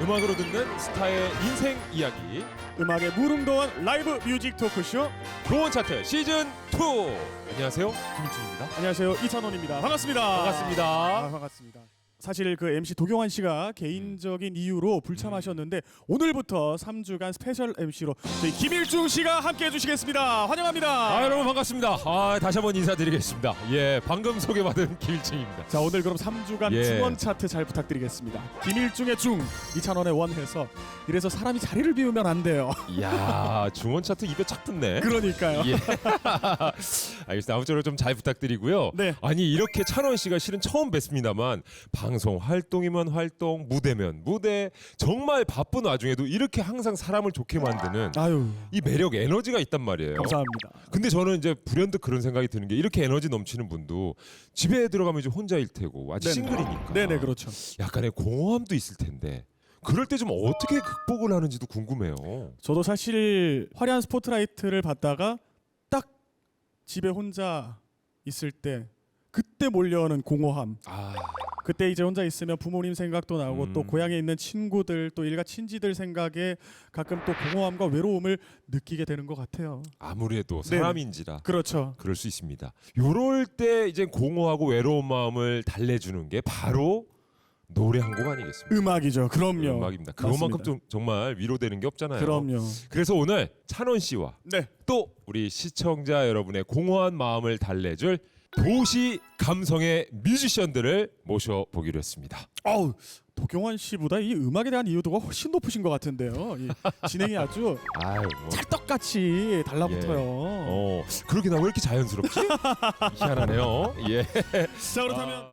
음악으로 듣는 스타의 인생 이야기. 음악의 무릉도원 라이브 뮤직 토크쇼. 고원 차트 시즌 2 안녕하세요. 김일준입니다. 안녕하세요. 이찬원입니다. 반갑습니다. 아, 반갑습니다. 반갑습니다 사실 그 MC 도경환 씨가 개인적인 이유로 불참하셨는데 오늘부터 3주간 스페셜 MC로 저희 김일중 씨가 함께 해주시겠습니다. 환영합니다. 아 여러분 반갑습니다. 아 다시 한번 인사드리겠습니다. 예 방금 소개받은 김일준입니다. 자 오늘 그럼 3주간 예. 중원 차트 잘 부탁드리겠습니다. 김일중의 중 이찬원의 원 해서. 이래서 사람이 자리를 비우면 안 돼요. 이야 중원 차트 입에 착 붙네. 그러니까요. 예. 알겠습니다. 아무쪼록 좀 잘 부탁드리고요. 네. 아니 이렇게 찬원 씨가 실은 처음 뵙습니다만 방송 활동이면 활동, 무대면 무대. 정말 바쁜 와중에도 이렇게 항상 사람을 좋게 만드는 아유. 이 매력 에너지가 있단 말이에요. 감사합니다. 근데 저는 이제 불현듯 그런 생각이 드는 게 이렇게 에너지 넘치는 분도 집에 들어가면 이제 혼자일 테고 아직 네네. 싱글이니까. 네네 그렇죠. 약간의 공허함도 있을 텐데 그럴 때 좀 어떻게 극복을 하는지도 궁금해요. 저도 사실 화려한 스포트라이트를 받다가 딱 집에 혼자 있을 때 그때 몰려오는 공허함. 아, 그때 이제 혼자 있으면 부모님 생각도 나오고 음. 또 고향에 있는 친구들 또 일가 친지들 생각에 가끔 또 공허함과 외로움을 느끼게 되는 것 같아요 아무래도 네네. 사람인지라 그렇죠 그럴 수 있습니다. 요럴 때 이제 공허하고 외로운 마음을 달래주는 게 바로 노래 한 곡 아니겠습니까? 음악이죠 그럼요 음악입니다. 그것만큼. 좀 정말 위로되는 게 없잖아요. 그럼요 그래서 오늘 찬원 씨와 네 또 우리 시청자 여러분의 공허한 마음을 달래줄 도시 감성의 뮤지션들을 모셔보기로 했습니다. 어우 도경환 씨보다 이 음악에 대한 이유도가 훨씬 높으신 것 같은데요 이 진행이 아주 아유, 뭐. 찰떡같이 달라붙어요 어, 그러게 나왜 이렇게 자연스럽지? 희한하네요. 예. 자 그렇다면 아.